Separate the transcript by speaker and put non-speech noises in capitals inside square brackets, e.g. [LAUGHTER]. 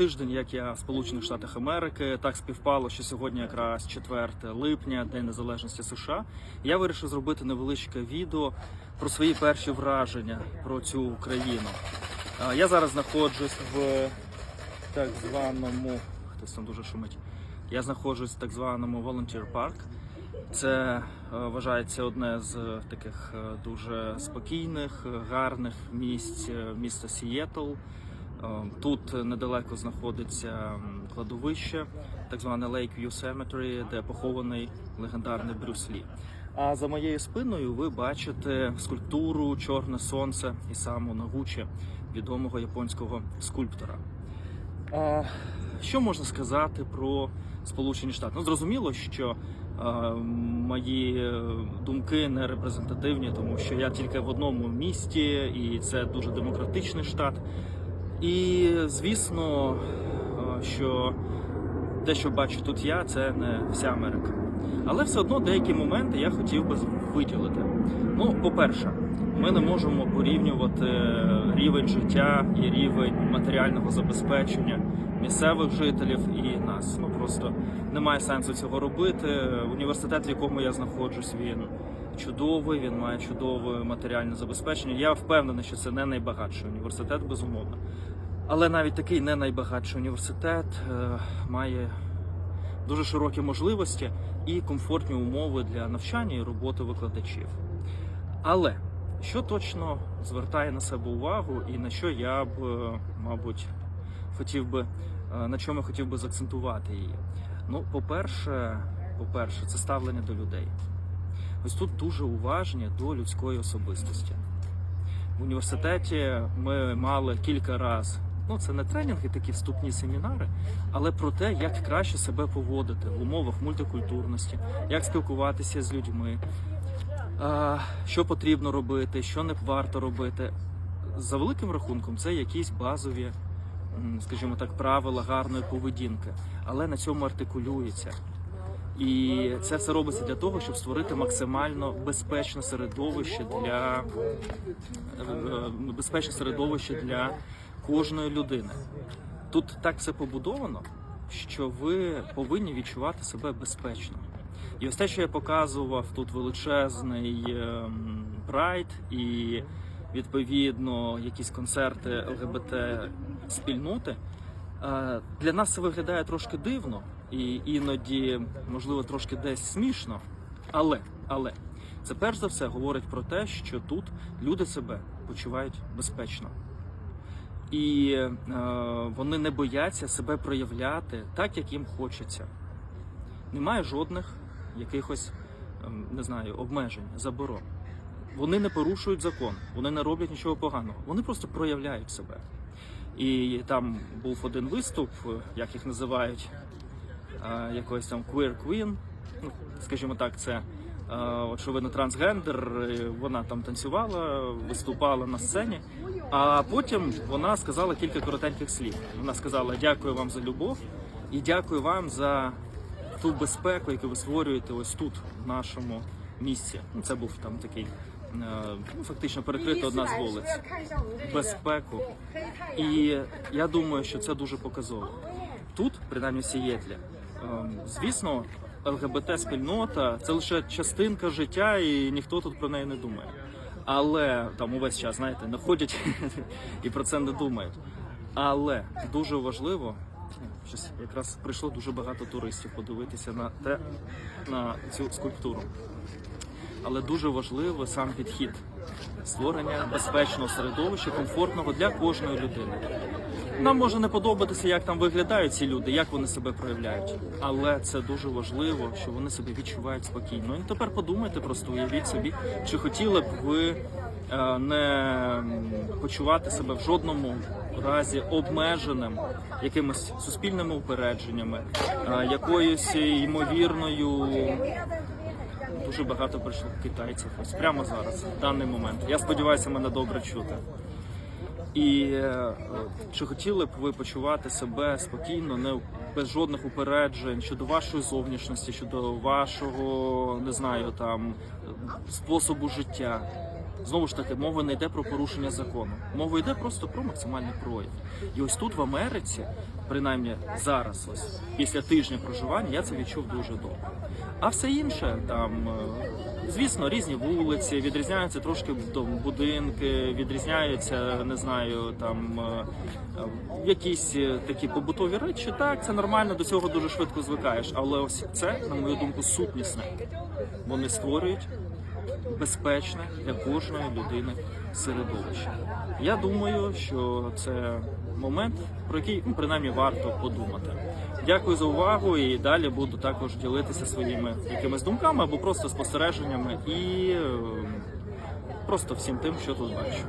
Speaker 1: тиждень, як я в Сполучених Штатах Америки, так співпало, що сьогодні якраз 4 липня, День Незалежності США. Я вирішив зробити невеличке відео про свої перші враження про цю країну. Я зараз знаходжусь в так званому хтось там дуже шумить. Я знаходжусь в так званому Volunteer Park. Це е, вважається одне з таких е, дуже спокійних, гарних місць е, міста Сієтл. Е, Тут недалеко знаходиться кладовище, так зване Lakeview Cemetery, де похований легендарний Брюс Лі. А за моєю спиною ви бачите скульптуру Чорне Сонце Ісаму Нагучі, відомого японського скульптора. Що можна сказати про Сполучені Штати? Ну, зрозуміло, що мої думки не репрезентативні, тому що я тільки в одному місті, і це дуже демократичний штат. І звісно, що те, що бачу тут я, це не вся Америка. Але все одно деякі моменти я хотів би виділити. Ну, по-перше, ми не можемо порівнювати рівень життя і рівень матеріального забезпечення місцевих жителів і нас. Ну просто немає сенсу цього робити. Університет, в якому я знаходжусь, він чудовий, він має чудове матеріальне забезпечення. Я впевнений, що це не найбагатший університет, безумовно. Але навіть такий не найбагатший університет е, має дуже широкі можливості і комфортні умови для навчання і роботи викладачів. Але що точно звертає на себе увагу, і на що я б, е, мабуть, хотів би, е, на чому я хотів би заакцентувати її? Ну, по-перше, по-перше, це ставлення до людей. Ось тут дуже уважні до людської особистості. В університеті ми мали кілька разів. Ну, це не тренінги, такі вступні семінари, але про те, як краще себе поводити в умовах мультикультурності, як спілкуватися з людьми, що потрібно робити, що не варто робити. За великим рахунком, це якісь базові, скажімо так, правила гарної поведінки, але на цьому артикулюється. І це все робиться для того, щоб створити максимально безпечне середовище для е, безпечне середовище для кожної людини. Тут так все побудовано, що ви повинні відчувати себе безпечно. І ось те, що я показував, тут величезний ем, прайд і відповідно якісь концерти ЛГБТ спільноти. Е, Для нас це виглядає трошки дивно і іноді, можливо, трошки десь смішно. Але, але це перш за все говорить про те, що тут люди себе почувають безпечно. І е, вони не бояться себе проявляти так, як їм хочеться. Немає жодних якихось ем, не знаю, обмежень, заборон. Вони не порушують закон, вони не роблять нічого поганого. Вони просто проявляють себе. І там був один виступ, як їх називають, е, якоїсь там queer queen, ну, скажімо так, це е, очевидно трансгендер. Вона там танцювала, виступала на сцені. А потім вона сказала кілька коротеньких слів. Вона сказала: Дякую вам за любов і дякую вам за ту безпеку, яку ви створюєте ось тут, в нашому місці. Ну, це був там такий. е, Ну, фактично перекрита одна з вулиць. Безпеку. І я думаю, що це дуже показово. Тут, принаймні в Сієтлі, звісно, ЛГБТ-спільнота це лише частинка життя, і ніхто тут про неї не думає. Але там увесь час, знаєте, не ходять [LAUGHS] і про це не думають. Але дуже важливо, щось якраз прийшло дуже багато туристів подивитися на те, на цю скульптуру. Але дуже важливо сам підхід створення безпечного середовища, комфортного для кожної людини. Нам може не подобатися, як там виглядають ці люди, як вони себе проявляють. Але це дуже важливо, що вони себе відчувають спокійно. І тепер подумайте, просто уявіть собі, чи хотіли б ви е, не почувати себе в жодному разі обмеженим якимись суспільними упередженнями, е, якоюсь ймовірною дуже багато прийшло китайців ось прямо зараз, в даний момент. Я сподіваюся, мене добре чути. І е, чи хотіли б ви почувати себе спокійно, не без жодних упереджень щодо вашої зовнішності, щодо вашого не знаю там способу життя? Знову ж таки, мова не йде про порушення закону. Мова йде просто про максимальний прояв. І ось тут в Америці, принаймні зараз, ось після тижня проживання, я це відчув дуже добре. А все інше там, е, звісно, різні вулиці, відрізняються трошки будинки, відрізняються, не знаю, там е, е, якісь е, такі побутові речі. Так, це нормально, до цього дуже швидко звикаєш. Але ось це, на мою думку, сутнісне. Вони створюють безпечне для кожної людини середовище. Я думаю, що це момент, про який ну, принаймні варто подумати. Дякую за увагу і далі буду також ділитися своїми якимись думками або просто спостереженнями і е, просто всім тим, що тут бачу.